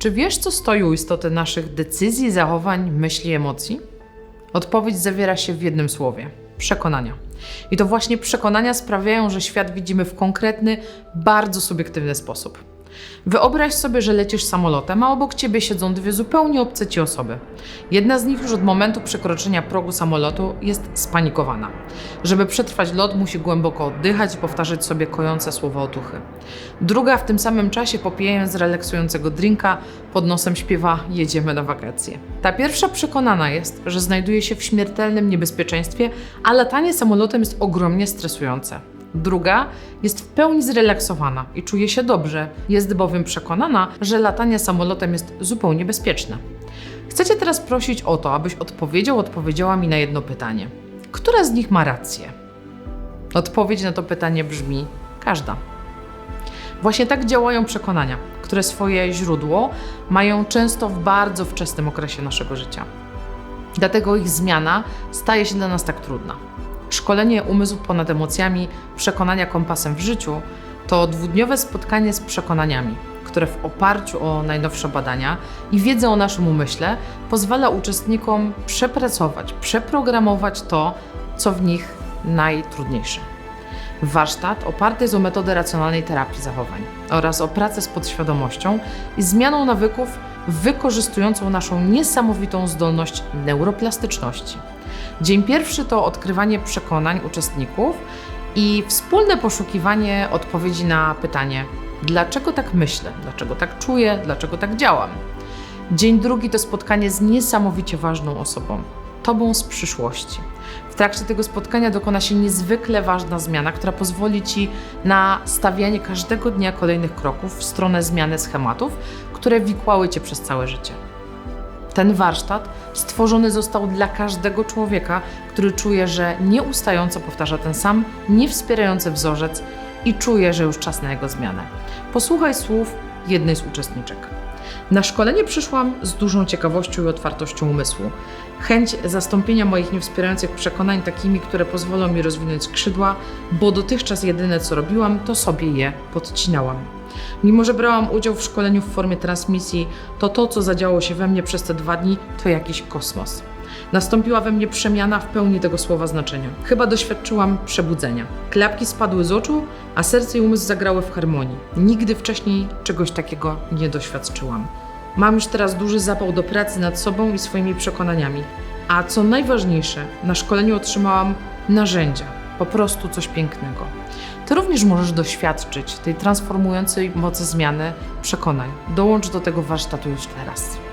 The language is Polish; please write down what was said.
Czy wiesz, co stoi u istoty naszych decyzji, zachowań, myśli, emocji? Odpowiedź zawiera się w jednym słowie: przekonania. I to właśnie przekonania sprawiają, że świat widzimy w konkretny, bardzo subiektywny sposób. Wyobraź sobie, że lecisz samolotem, a obok ciebie siedzą dwie zupełnie obce ci osoby. Jedna z nich już od momentu przekroczenia progu samolotu jest spanikowana. Żeby przetrwać lot, musi głęboko oddychać i powtarzać sobie kojące słowa otuchy. Druga w tym samym czasie, popijając relaksującego drinka, pod nosem śpiewa: Jedziemy na wakacje. Ta pierwsza przekonana jest, że znajduje się w śmiertelnym niebezpieczeństwie, a latanie samolotem jest ogromnie stresujące. Druga jest w pełni zrelaksowana i czuje się dobrze, jest bowiem przekonana, że latanie samolotem jest zupełnie bezpieczne. Chcę Cię teraz prosić o to, abyś odpowiedział, odpowiedziała mi na jedno pytanie. Która z nich ma rację? Odpowiedź na to pytanie brzmi: każda. Właśnie tak działają przekonania, które swoje źródło mają często w bardzo wczesnym okresie naszego życia. Dlatego ich zmiana staje się dla nas tak trudna. Szkolenie umysłu ponad emocjami, przekonania kompasem w życiu to dwudniowe spotkanie z przekonaniami, które w oparciu o najnowsze badania i wiedzę o naszym umyśle pozwala uczestnikom przepracować, przeprogramować to, co w nich najtrudniejsze. Warsztat oparty jest o metodę racjonalnej terapii zachowań oraz o pracę z podświadomością i zmianą nawyków wykorzystującą naszą niesamowitą zdolność neuroplastyczności. Dzień pierwszy to odkrywanie przekonań uczestników i wspólne poszukiwanie odpowiedzi na pytanie: dlaczego tak myślę, dlaczego tak czuję, dlaczego tak działam. Dzień drugi to spotkanie z niesamowicie ważną osobą, tobą z przyszłości. W trakcie tego spotkania dokona się niezwykle ważna zmiana, która pozwoli ci na stawianie każdego dnia kolejnych kroków w stronę zmiany schematów, które wikłały cię przez całe życie. Ten warsztat stworzony został dla każdego człowieka, który czuje, że nieustająco powtarza ten sam, niewspierający wzorzec i czuje, że już czas na jego zmianę. Posłuchaj słów jednej z uczestniczek. Na szkolenie przyszłam z dużą ciekawością i otwartością umysłu. Chęć zastąpienia moich niewspierających przekonań takimi, które pozwolą mi rozwinąć skrzydła, bo dotychczas jedyne co robiłam, to sobie je podcinałam. Mimo, że brałam udział w szkoleniu w formie transmisji, to to, co zadziało się we mnie przez te dwa dni, to jakiś kosmos. Nastąpiła we mnie przemiana w pełni tego słowa znaczenia. Chyba doświadczyłam przebudzenia. Klapki spadły z oczu, a serce i umysł zagrały w harmonii. Nigdy wcześniej czegoś takiego nie doświadczyłam. Mam już teraz duży zapał do pracy nad sobą i swoimi przekonaniami. A co najważniejsze, na szkoleniu otrzymałam narzędzia, po prostu coś pięknego. Ty również możesz doświadczyć tej transformującej mocy zmiany przekonań. Dołącz do tego warsztatu już teraz.